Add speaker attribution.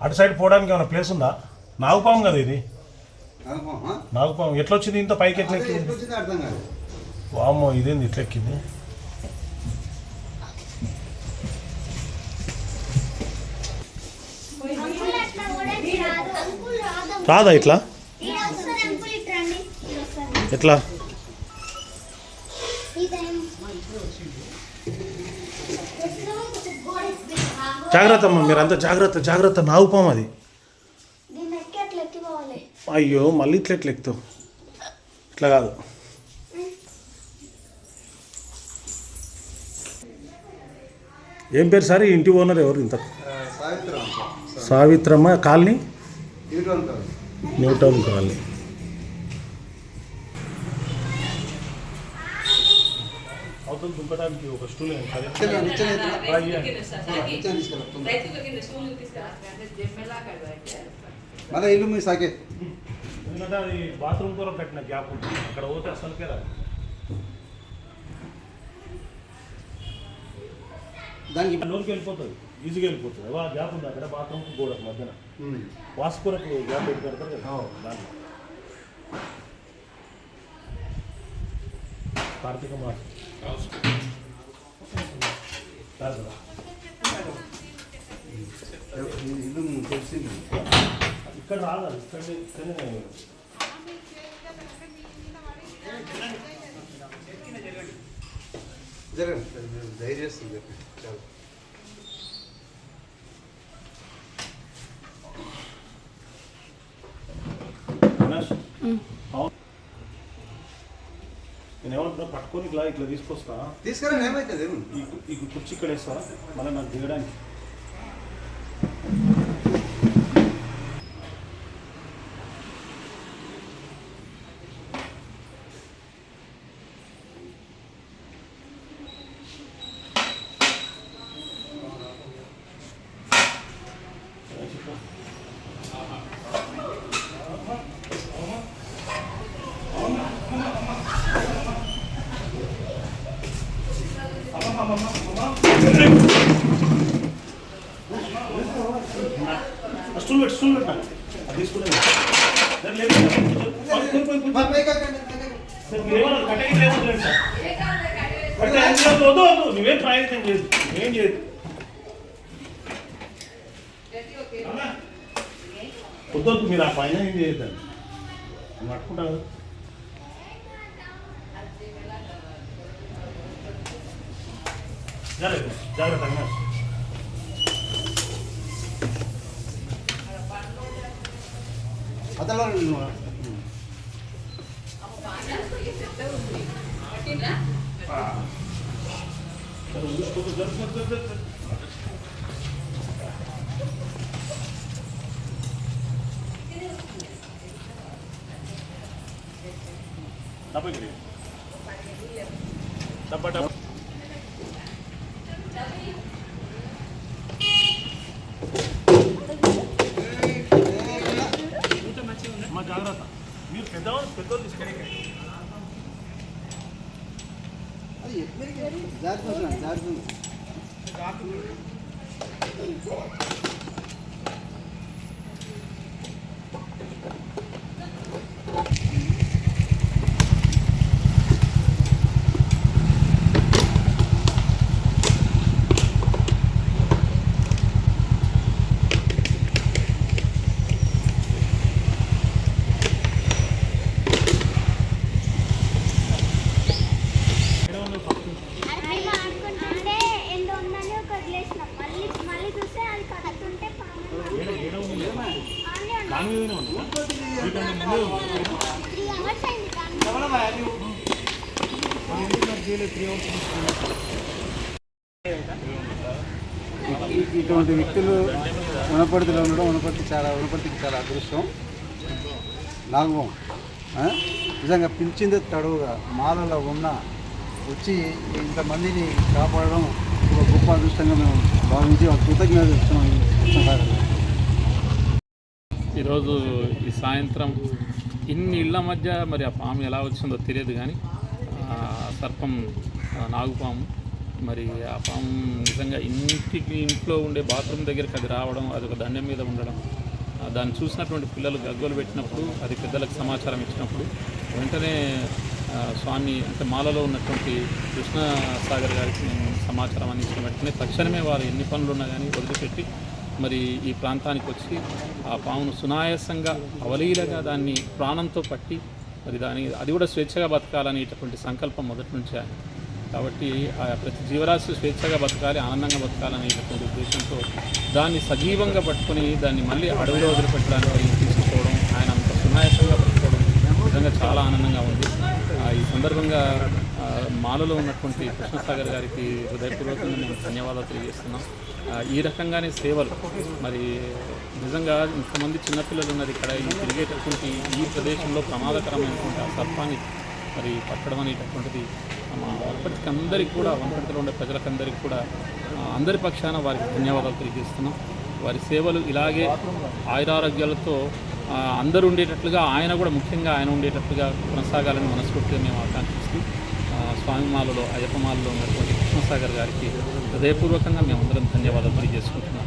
Speaker 1: అటు సైడ్ పోవడానికి ఏమైనా ప్లేస్ ఉందా? నాగుపాము కదా ఇది. నాగుపాము? ఎట్లా వచ్చింది ఇంత పైకి ఎట్లా ఎక్కింది?
Speaker 2: ఎట్లా వచ్చిందో అర్థం కాదు
Speaker 1: వామ్మో ఇదేంది ఇట్లా ఎక్కింది?
Speaker 3: రాదు అంకుల్ రాదు
Speaker 1: రాదా ఇట్లా ఎట్లా
Speaker 3: ఈ టైం
Speaker 1: జాగ్రత్త అమ్మ మీరంతా జాగ్రత్త జాగ్రత్త నాగుపాము అది. అయ్యో మళ్ళీ ఇట్లా ఎట్లా ఎక్కుతావు? ఇట్లా కాదు. ఏం పేరు సార్? ఇంటి ఓనర్ ఎవరు ఇంత?
Speaker 2: సావిత్రం
Speaker 1: సావిత్రమ్మ కాలనీ?
Speaker 2: ఇటు అంటారు
Speaker 1: న్యూ టౌన్ కాలనీ. అవతల దుంకడానికి ఒక స్టూల్
Speaker 2: నిచ్చెన నిచ్చెన ఎత్తున. నిచ్చెన తీసుకెళ్ళి మళ్ళీ ఇల్లు మీ సాకే
Speaker 1: ఎందుకంటే అది బాత్రూమ్ కూడా పెట్టిన గ్యాప్ ఉంటుంది అక్కడ పోతే అసలుకే రాదు
Speaker 2: దానికి
Speaker 1: లోనికి వెళ్ళిపోతుంది ఈజీగా వెళ్ళిపోతుంది అలా గ్యాప్ ఉంది అక్కడ బాత్రూమ్ గోడ మధ్యన
Speaker 2: ఉమ్.
Speaker 1: వాసుకురకు గ్యాప్ పెట్టి పెడతారు కదా
Speaker 2: అవును.
Speaker 1: దాంట్లో కార్తీక మాసం కాదు కదా.
Speaker 2: ఈ ఇల్లు తెలిసింది
Speaker 1: ఇక్కడ రాదు ఇక్కడ ఇక్కడనే
Speaker 2: జరగండి మీరు చెప్పండి చాలా
Speaker 1: పట్టుకొని ఇట్లా ఇట్లా తీసుకొస్తా.
Speaker 2: తీసుకురండి ఏమవుతుంది ఏమి
Speaker 1: ఈ కు- ఈ కుర్చీ ఇక్కడ వేస్తా మళ్ళీ నాకు దిగడానికి స్టూల్ పెట్టు స్టూల్ పెట్టాలి అది తీసుకునే దాన్ని లేదు. పోయి, పోయి, పోయి.
Speaker 2: మరి పైకి ఎక్కండి, పైకి ఎక్కండి.
Speaker 1: సార్, మీరేమన్నా కట్టేకి లేవద్దులేండి సార్. కట్టేకి లేదు, వద్దు, వద్దు. నువ్వేం ప్రయత్నం లేదు ఏం చేయదు అమ్మా. వద్దు మీరు ఆ పైన ఏం చేయద్దండి మట్టుకుంటారు పట్టుకుంటాను కదా. జాగ్రత్త జాగ్రత్త
Speaker 3: Então, foi todo descreque. Aí, primeiro que é. Zero,
Speaker 2: zero, ఇటువంటి వ్యక్తులు వనపర్తిలో ఉండడం ఉనపర్తి చాలా ఉనపర్తికి చాలా అదృష్టం. నాగం నిజంగా పిలిచింది తడవుగా మాలలో ఉన్న వచ్చి ఇంతమందిని కాపాడడం ఒక గొప్ప అదృష్టంగా మేము భావించి ఒక కృతజ్ఞత ఇస్తున్నాం
Speaker 4: ఈరోజు ఈ సాయంత్రం ఇన్ని ఇళ్ళ మధ్య మరి ఆ పాము ఎలా వచ్చిందో తెలియదు కానీ సర్పం నాగుపాము మరి ఆ పాము నిజంగా ఇంటికి ఇంట్లో ఉండే బాత్రూమ్ దగ్గరికి అది రావడం అది ఒక దండెం మీద ఉండడం దాన్ని చూసినటువంటి పిల్లలు గగ్గోలు పెట్టినప్పుడు అది పెద్దలకు సమాచారం ఇచ్చినప్పుడు వెంటనే స్వామి అంటే మాలలో ఉన్నటువంటి కృష్ణ సాగర్ గారికి సమాచారం అందించిన వెంటనే తక్షణమే వారు ఎన్ని పనులు ఉన్నా కానీ వదిలిపెట్టి మరి ఈ ప్రాంతానికి వచ్చి ఆ పామును సునాయాసంగా అవలీలగా దాన్ని ప్రాణంతో పట్టి మరి దాని అది కూడా స్వేచ్ఛగా బతకాలనేటటువంటి సంకల్పం మొదటి నుంచి ఆయన. కాబట్టి ఆ ప్రతి జీవరాశి స్వేచ్ఛగా బతకాలి ఆనందంగా బతకాలనేటటువంటి ఉద్దేశంతో దాన్ని సజీవంగా పట్టుకొని దాన్ని మళ్ళీ అడవిలో వదిలిపెట్టడానికి తీసుకుపోవడం ఆయన అంత సునాయాసంగా పట్టుకోవడం నిజంగా చాలా ఆనందంగా ఉంది ఆ, ఈ సందర్భంగా మాలలో ఉన్నటువంటి కృష్ణసాగర్ గారికి హృదయపూర్వకంగా మేము ధన్యవాదాలు తెలియజేస్తున్నాం. ఈ రకంగానే సేవలు మరి నిజంగా ఇంతమంది చిన్నపిల్లలు ఉన్నది ఇక్కడ ఈ తిరిగేటటువంటి ఈ ప్రదేశంలో ప్రమాదకరమైనటువంటి ఆ సర్పాన్ని మరి పట్టడం అనేటటువంటిది మా వనపర్తికి అందరికీ కూడా వనపర్తిలో ఉండే ప్రజలకందరికీ కూడా అందరి పక్షాన వారికి ధన్యవాదాలు తెలియజేస్తున్నాం. వారి సేవలు ఇలాగే ఆయురారోగ్యాలతో అందరు అందరూ ఉండేటట్లుగా ఆయన కూడా ముఖ్యంగా ఆయన ఉండేటట్లుగా కొనసాగాలని మనస్ఫూర్తిగా మేము ఆకాంక్షిస్తూ స్వామిమాలలో అయ్యప్పమాలలో ఉన్నటువంటి కృష్ణసాగర్ గారికి హృదయపూర్వకంగా మేము అందరం ధన్యవాదాలు తెలియజేసుకుంటున్నాం.